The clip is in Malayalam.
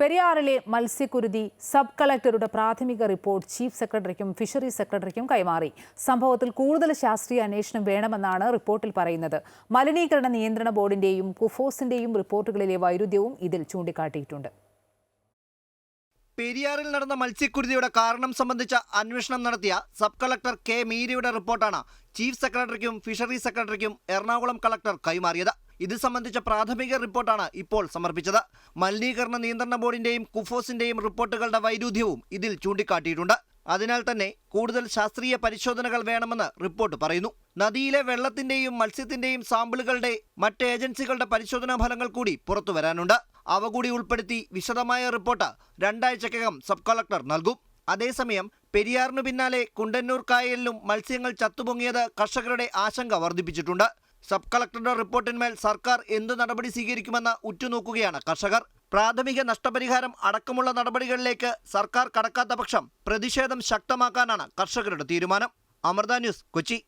പെരിയാറിലെ മത്സ്യക്കുരുതി സബ് കളക്ടറുടെ പ്രാഥമിക റിപ്പോർട്ട് ചീഫ് സെക്രട്ടറിക്കും ഫിഷറീസ് സെക്രട്ടറിക്കും കൈമാറി. സംഭവത്തിൽ കൂടുതൽ ശാസ്ത്രീയ അന്വേഷണം വേണമെന്നാണ് റിപ്പോർട്ടിൽ പറയുന്നത്. മലിനീകരണ നിയന്ത്രണ ബോർഡിന്റെയും കുഫോസിന്റെയും റിപ്പോർട്ടുകളിലെ വൈരുദ്ധ്യവും ഇതിൽ ചൂണ്ടിക്കാട്ടിയിട്ടുണ്ട്. പെരിയാറിൽ നടന്ന മത്സ്യക്കുരുതിയുടെ കാരണം സംബന്ധിച്ച അന്വേഷണം നടത്തിയ സബ് കളക്ടർ കെ മീരയുടെ റിപ്പോർട്ടാണ് ചീഫ് സെക്രട്ടറിക്കും ഫിഷറീസ് സെക്രട്ടറിക്കും എറണാകുളം കളക്ടർ കൈമാറിയത്. ഇത് സംബന്ധിച്ച പ്രാഥമിക റിപ്പോർട്ടാണ് ഇപ്പോൾ സമർപ്പിച്ചത്. മലിനീകരണ നിയന്ത്രണ ബോർഡിന്റെയും കുഫോസിന്റെയും റിപ്പോർട്ടുകളുടെ വൈരുദ്ധ്യവും ഇതിൽ ചൂണ്ടിക്കാട്ടിയിട്ടുണ്ട്. അതിനാൽ തന്നെ കൂടുതൽ ശാസ്ത്രീയ പരിശോധനകൾ വേണമെന്ന് റിപ്പോർട്ട് പറയുന്നു. നദിയിലെ വെള്ളത്തിന്റെയും മത്സ്യത്തിന്റെയും സാമ്പിളുകളുടെ മറ്റ് ഏജൻസികളുടെ പരിശോധനാ ഫലങ്ങൾ കൂടി പുറത്തു വരാനുണ്ട്. അവ കൂടി ഉൾപ്പെടുത്തി വിശദമായ റിപ്പോർട്ട് രണ്ടാഴ്ചക്കകം സബ് കളക്ടർ നൽകും. അതേസമയം പെരിയാറിനു പിന്നാലെ കുണ്ടന്നൂർ കായലിലും മത്സ്യങ്ങൾ ചത്തുപൊങ്ങിയത് കർഷകരുടെ ആശങ്ക വർദ്ധിപ്പിച്ചിട്ടുണ്ട്. സബ് കളക്ടറുടെ റിപ്പോർട്ടിന്മേൽ സർക്കാർ എന്തു നടപടി സ്വീകരിക്കുമെന്ന് ഉറ്റുനോക്കുകയാണ് കർഷകർ. പ്രാഥമിക നഷ്ടപരിഹാരം അടക്കമുള്ള നടപടികളിലേക്ക് സർക്കാർ കടക്കാത്ത പക്ഷം പ്രതിഷേധം ശക്തമാക്കാനാണ് കർഷകരുടെ തീരുമാനം. അമൃത ന്യൂസ് കൊച്ചി.